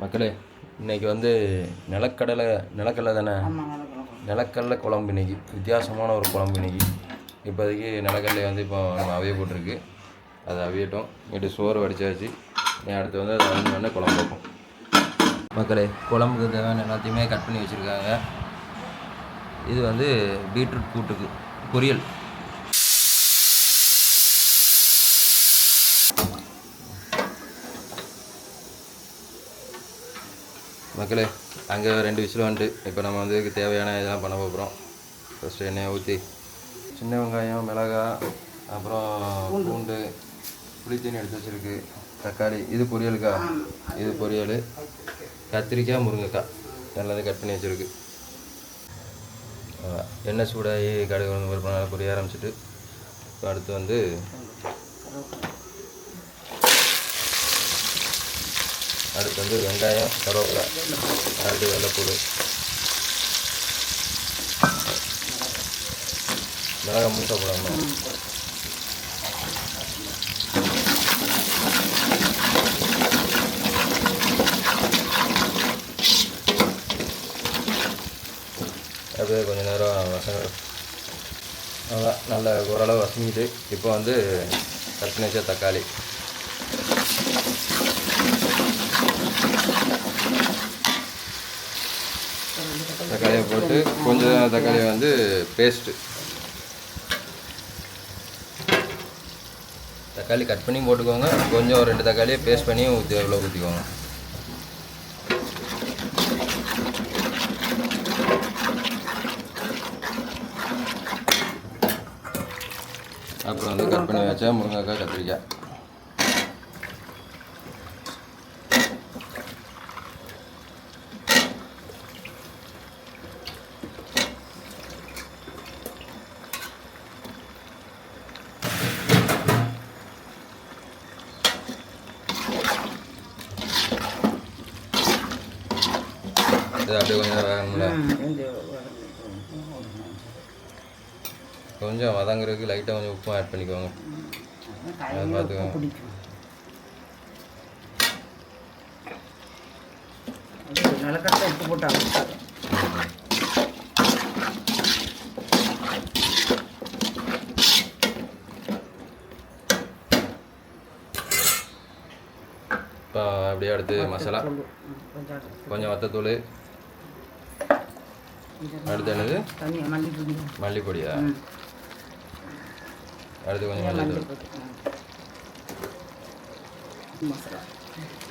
மக்களே இன்னைக்கு வந்து நிலக்கடலை நிலக்கடலை தானே? நிலக்கடலை. குழம்பு இன்னைக்கு. வித்தியாசமான ஒரு குழம்பு இன்னைக்கு. இப்போதைக்கு நிலக்கடலை வந்து இப்போ நம்ம அவிய போட்டிருக்கு. அது அவியட்டும். இங்கிட்டு சோறு வடிச்சாச்சு. நீ அடுத்து வந்து அதை வந்து குழம்பு வைப்போம்? மக்களே குழம்புக்கு தேவையான எல்லாத்தையுமே கட் பண்ணி வச்சுருக்காங்க. இது வந்து பீட்ரூட் கூட்டுக்கு. பொரியல். மக்களே அங்கே ரெண்டு விசில் வந்துட்டு இப்போ நம்ம வந்து இதுக்கு தேவையான இதெல்லாம் பண்ண போகிறோம் ஃபஸ்ட்டு எண்ணெயை ஊற்றி சின்ன வெங்காயம் மிளகாய் அப்புறம் பூண்டு. புளித்தண்ணி எடுத்து வச்சுருக்கு. தக்காளி இது பொரியலுக்கா? இது பொரியல். கத்திரிக்காய் முருங்கைக்காய். நல்லது கட் பண்ணி வச்சுருக்கு. எண்ணெய் சூடாகி கடுகு நல்லா பொரிய ஆரம்பிச்சிட்டு அடுத்து வந்து அடுத்து வந்து வெங்காயம் கருவேப்பிலை அடுத்து வெள்ளைப்பூடு மிளகாய் முட்டை போடணும். அப்படியே கொஞ்ச நேரம் வசங்க அதான் ஓரளவு வசங்கிட்டு இப்போ வந்து கட் தக்காளி. தக்காளியை போட்டு கொஞ்சம் தக்காளியை வந்து பேஸ்ட்டு தக்காளி கட் பண்ணி போட்டுக்கோங்க. கொஞ்சம் ஒரு ரெண்டு தக்காளியை பேஸ்ட் பண்ணி ஊற்றி எவ்வளோ ஊற்றிக்கோங்க அப்புறம் வந்து கட் பண்ணி வச்சா முருங்கைக்காய் கத்திரிக்காய். அப்படியே கொஞ்சம் வேகணும்ல கொஞ்சம் வதங்குறதுக்கு லைட்டாக கொஞ்சம் உப்பும் ஆட் பண்ணிக்கோங்க. பார்த்துக்கோங்க. அது இப்போ அப்படியே அடுத்து மசாலா. கொஞ்சம் வத்தத்தூள். அடுத்து என்னது? மல்லிப்பொடியா? அடுத்து கொஞ்சம் மல்லிப்பொடி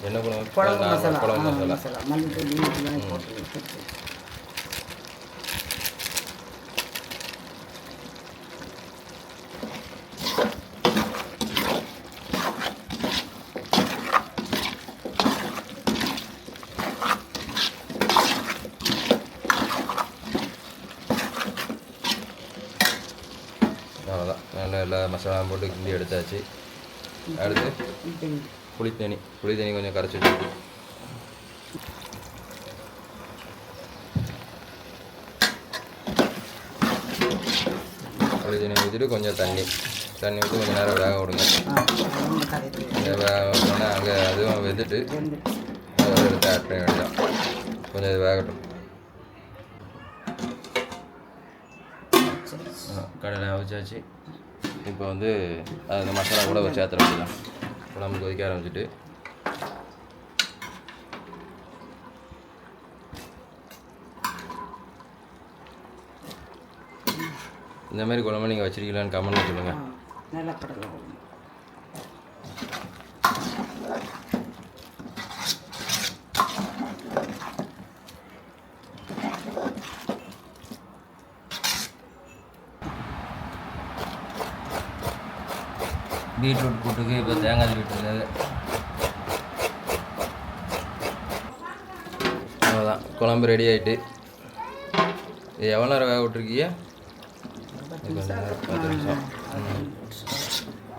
என்ன குழம்பு? குழம்பு மசாலா. குழம்பு மசாலா. மசாலா. மல்லிப்பொடி நல்லா எல்லா மசாலாவும் போட்டு கிண்டி எடுத்தாச்சு. அடுத்து புளித்தண்ணி புளித்தண்ணி கொஞ்சம் கரைச்சி வச்சு புளித்தண்ணி ஊற்றிட்டு கொஞ்சம் தண்ணி தண்ணி ஊற்றி கொஞ்சம் நேரம் வேக விடுங்க. இந்த வேக விட்டோன்னே அங்கே அதுவும் வெந்துட்டு. அதை எடுத்து ஆட் பண்ணி வேண்டியதான் கொஞ்சம் இது வேகட்டும். சரி. கடையில் அவிச்சாச்சு இப்போ வந்து அது இந்த மசாலா கூட வச்சு சேர்த்துற வேண்டியதான் குழம்பு கொதிக்க ஆரம்பிச்சிட்டு இந்த மாதிரி குழம்பு நீங்கள் வச்சிருக்கீங்களான்னு கமெண்ட்ல ஆ, சொல்லுங்கள் நிலக்கடலை குழம்பு. பீட்ரூட் கூட்டுக்கு இப்போ தேங்காய் திருவிட்டு அவ்வளோதான் குழம்பு ரெடி ஆகிட்டு இது எவ்வளோ நேரம் வேக விட்ருக்கீங்க பத்து நிமிஷம்.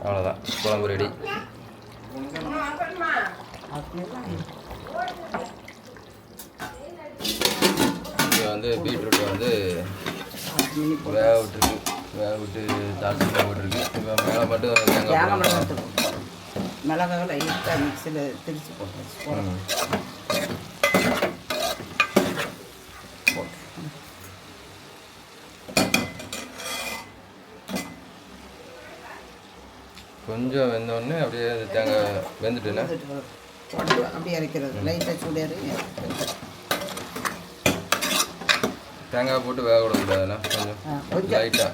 அவ்வளோதான் குழம்பு ரெடி இங்கே வந்து பீட்ரூட் வந்து வேக விட்டுருக்கு. வேக விட்டு தாளிச்சு போட்டுருக்கு இப்போ மேலே மட்டும் தேங்காய் மிளகா மிளகா லைட்டாக மிக்சியில் திரிச்சு போட்டுருச்சு. கொஞ்சம் வெந்தோடனே அப்படியே தேங்காய் வெந்துட்டுண்ணே அப்படியே இறக்கிறது லைட்டாக சூடு இறங்கி தேங்காய் போட்டு வேக விடக்கூடாதுல கொஞ்சம் ஆ, கொஞ்சம் லைட்டாக.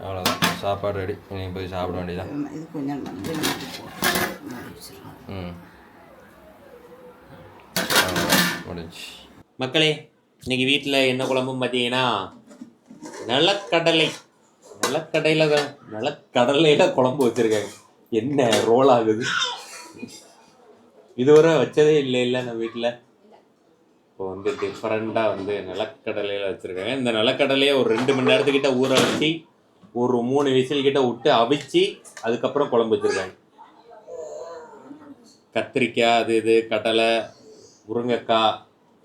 அவ்வளோதான் சாப்பாடு ரெடி நீங்கள் போய் சாப்பிட வேண்டியதான் இது கொஞ்சம். ம். முடிஞ்சு. மக்களே இன்னைக்கு வீட்டில் என்ன குழம்பும் பார்த்தீங்கன்னா நிலக்கடலை. நிலக்கடையில் தான் நிலக்கடலையில் குழம்பு வச்சுருக்காங்க. என்ன ரோல் ஆகுது? இதுவரை வச்சதே இல்லை இல்லை நம்ம வீட்டில் இப்போ வந்து டிஃப்ரெண்ட்டாக வந்து நிலக்கடலையில் வச்சுருக்காங்க. இந்த நிலக்கடலையை ஒரு ரெண்டு மணி நேரத்துக்கிட்ட ஊற வச்சு ஒரு மூணு விசில் கிட்ட விட்டு அவிச்சு அதுக்கப்புறம் குழம்பு வச்சுருக்காங்க. கத்திரிக்காய் அது இது கடலை முருங்கைக்காய்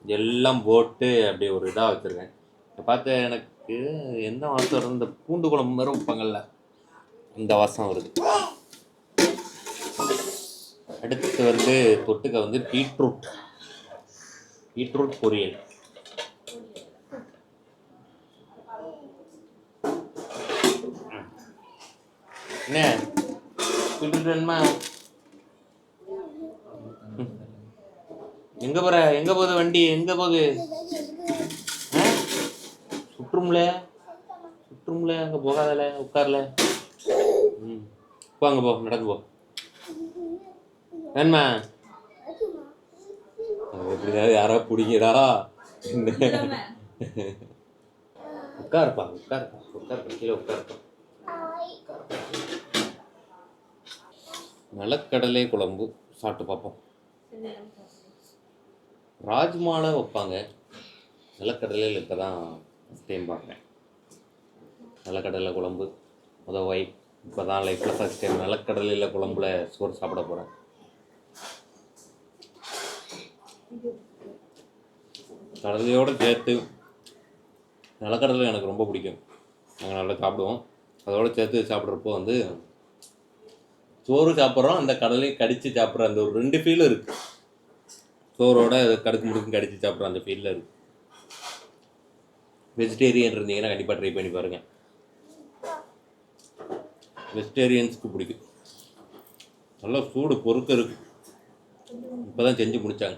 எல்லாம் போட்டு அப்படி ஒரு இதாக வச்சுருக்கேன் பார்த்து எனக்கு எந்த வாசம் வருது? இந்த பூண்டு குழம்பு மாதிரி வைப்பாங்கல்ல. இந்த வாசம் வருது. அடுத்து வந்து தொட்டுக்க வந்து பீட்ரூட். பீட்ரூட் பொரியல். என்ன? பீட்ரூட் வேணுமா? எங்கே போற? போகுது வண்டி? எங்க போகுது? சுற்றும்ல? சுற்றும்ல அங்க போகாதல உட்கார்ல. ம். போங்க போ நடந்து போ. வேணுமா? அது எப்படியாவது யாரோ பிடிங்கடா உட்காருப்பா உட்காருப்பா உட்காருப்பா கீழே உட்காருப்பா. நிலக்கடலை குழம்பு சாப்பிட்டு பார்ப்போம். ராஜ்மால வைப்பாங்க. நிலக்கடலையில் இப்போ தான் தேம்பாங்க நிலக்கடலை குழம்பு. முத ஒய்ஃப் இப்போ தான் லைஃப்பில் ஃபஸ்ட் டைம் நிலக்கடலையில் குழம்புல சோறு சாப்பிட போகிறேன் கடலையோடு சேர்த்து நிலக்கடலை எனக்கு ரொம்ப பிடிக்கும். நாங்கள் நல்லா சாப்பிடுவோம். அதோடு சேர்த்து சாப்பிட்றப்போ வந்து சோறு சாப்பிட்றோம். அந்த கடலையை கடித்து சாப்பிட்ற அந்த ஒரு ரெண்டு ஃபீல் இருக்குது சோறோட கடுக்கு முடுக்கும் கடித்து சாப்பிட்ற அந்த ஃபீலில் இருக்குது வெஜிடேரியன் இருந்தீங்கன்னா கண்டிப்பாக ட்ரை பண்ணி பாருங்க. வெஜிடேரியன்ஸ்க்கு பிடிக்கும். நல்லா சூடு பொறுக்க இருக்கு. இப்போ தான் செஞ்சு முடித்தாங்க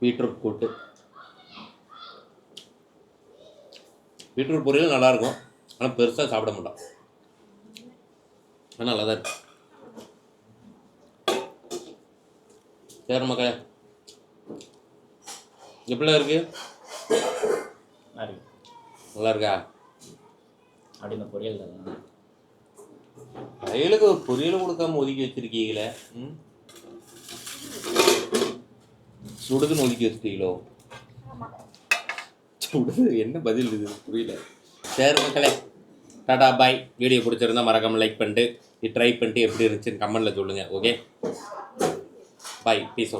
பீட்ரூட் கூட்டு. பீட்ரூட் பொரியல் நல்லாயிருக்கும் ஆனால் பெருசாக சாப்பிட மாட்டோம். ஆனால் நல்லா தான் இருக்கு. சரி மக்களே எப்படிலாம் இருக்கு நல்லா இருக்கா அப்படின்னு பொரியல் தான். வயலுக்கு ஒரு பொரியல் கொடுக்காம ஒதுக்கி வச்சிருக்கீங்களே? ம்? சுடுதுன்னு ஒதுக்கி வச்சிட்டீங்களோ சுடுது? என்ன பதில் இது? புரியல. சரி மக்களே டாடா பாய். வீடியோ பிடிச்சிருந்தா மறக்காம லைக் பண்ணிட்டு இது ட்ரை பண்ணிட்டு எப்படி இருந்துச்சுன்னு கமெண்ட்ல சொல்லுங்க ஓகே பாய் பீஸ்